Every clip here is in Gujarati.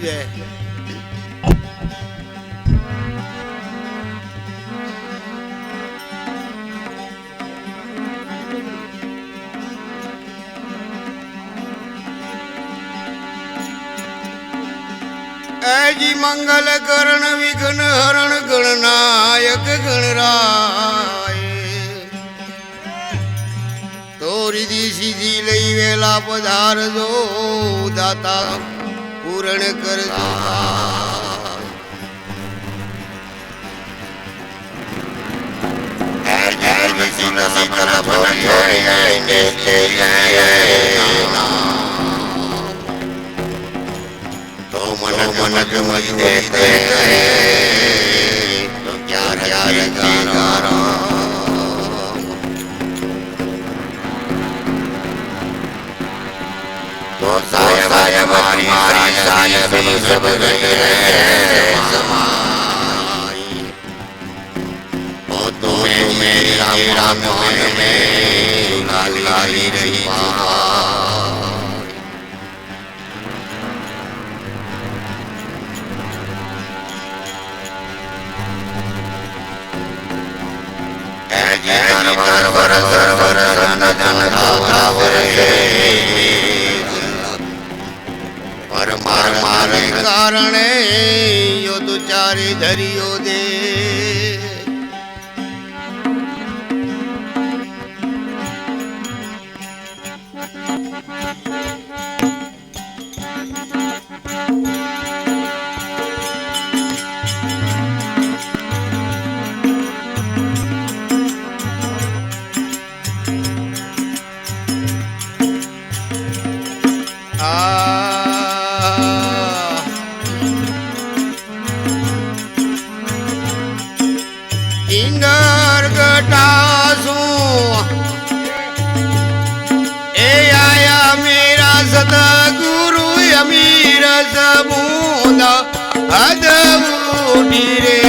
જય મંગલ કરણ વિઘ્ન હરણ ગણનાયક ગણરાય. તો દી સીધી લઈ વેલા પધારજો દાતા. પૂરણ કરજો તો મન મન ગમઈ દે દે તો ક્યારે ક્યારે दोषाय वायवाणी साय श्री सब तो मेरी राम राम में लाली रही माँ वर वर वर वर वर वर वर वर वर પરમાત્માને કારણે યો તો ચારે ધર્યો દે. અમીર સમુદા અદબુટી રે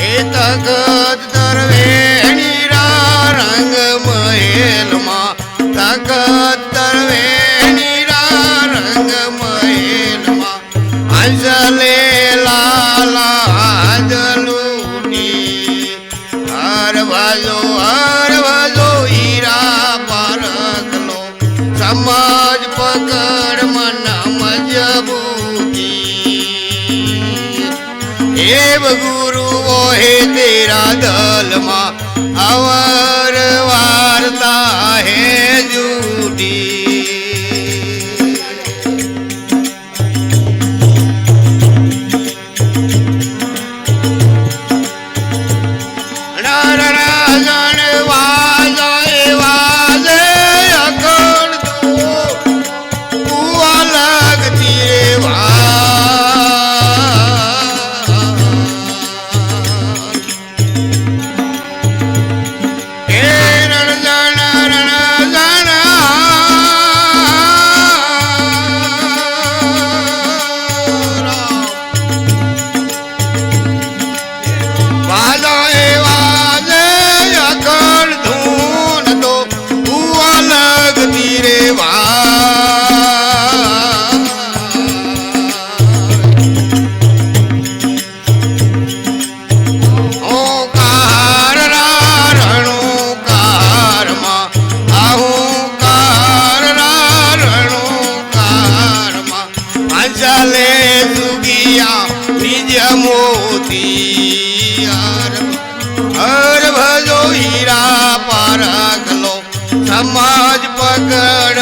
એ તગત દરવેણી રંગ મહેલમાં. તગત દરવેણી રંગ મહેલમાં. અંજલે એવ ગુરુ ઓહે તેરા દલમાં અવર વાર્તા હે જૂઠી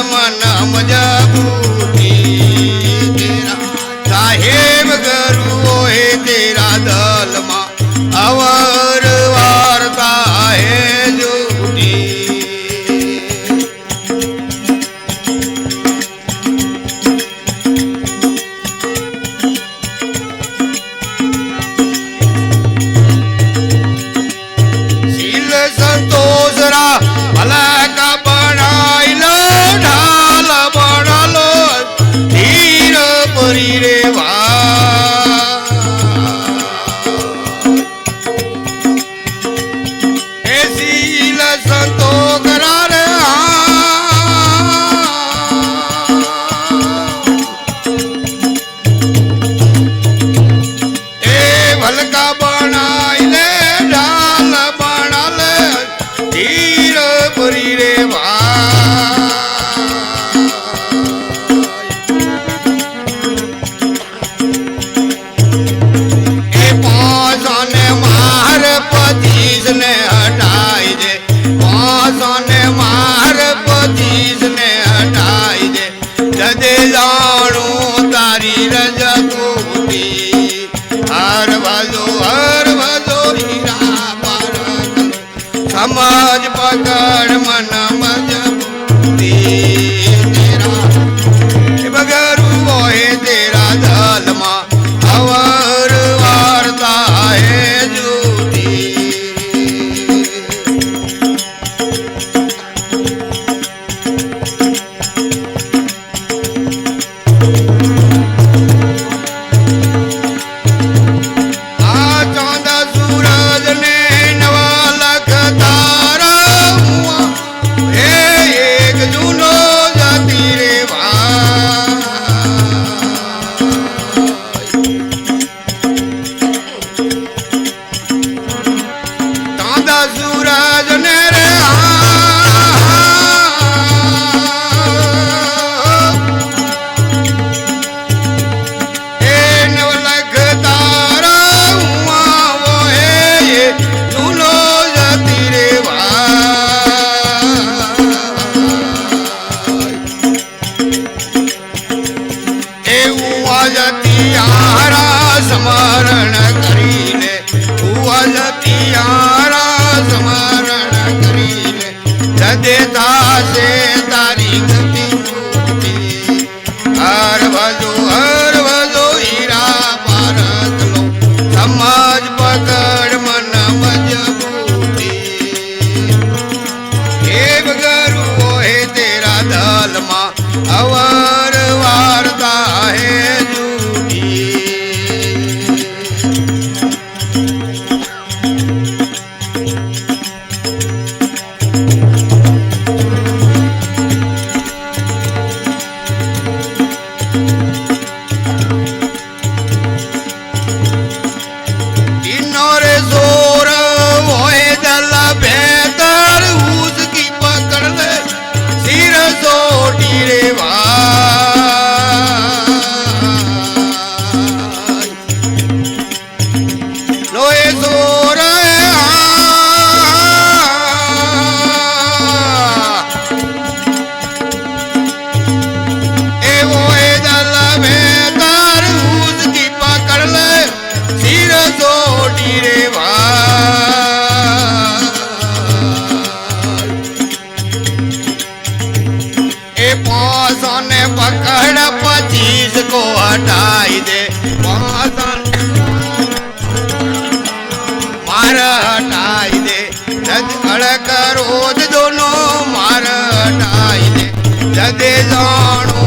પકડ समाज पगार मना मजा દેતા છે તારી માણસો ને પકડ પછી કો હટાઈ દે. માણસો માર હટાઈ દે. જજ અડક રોજ દોનો માર હટાઈ દે. જદે જાણો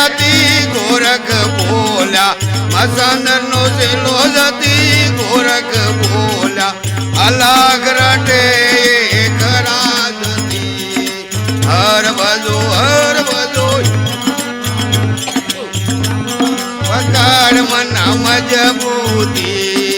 જતી ગોરખ બોલા. મસંદ નો સેલો જતી ગોરખ બોલા. અલગ રટે હર મજબૂતી.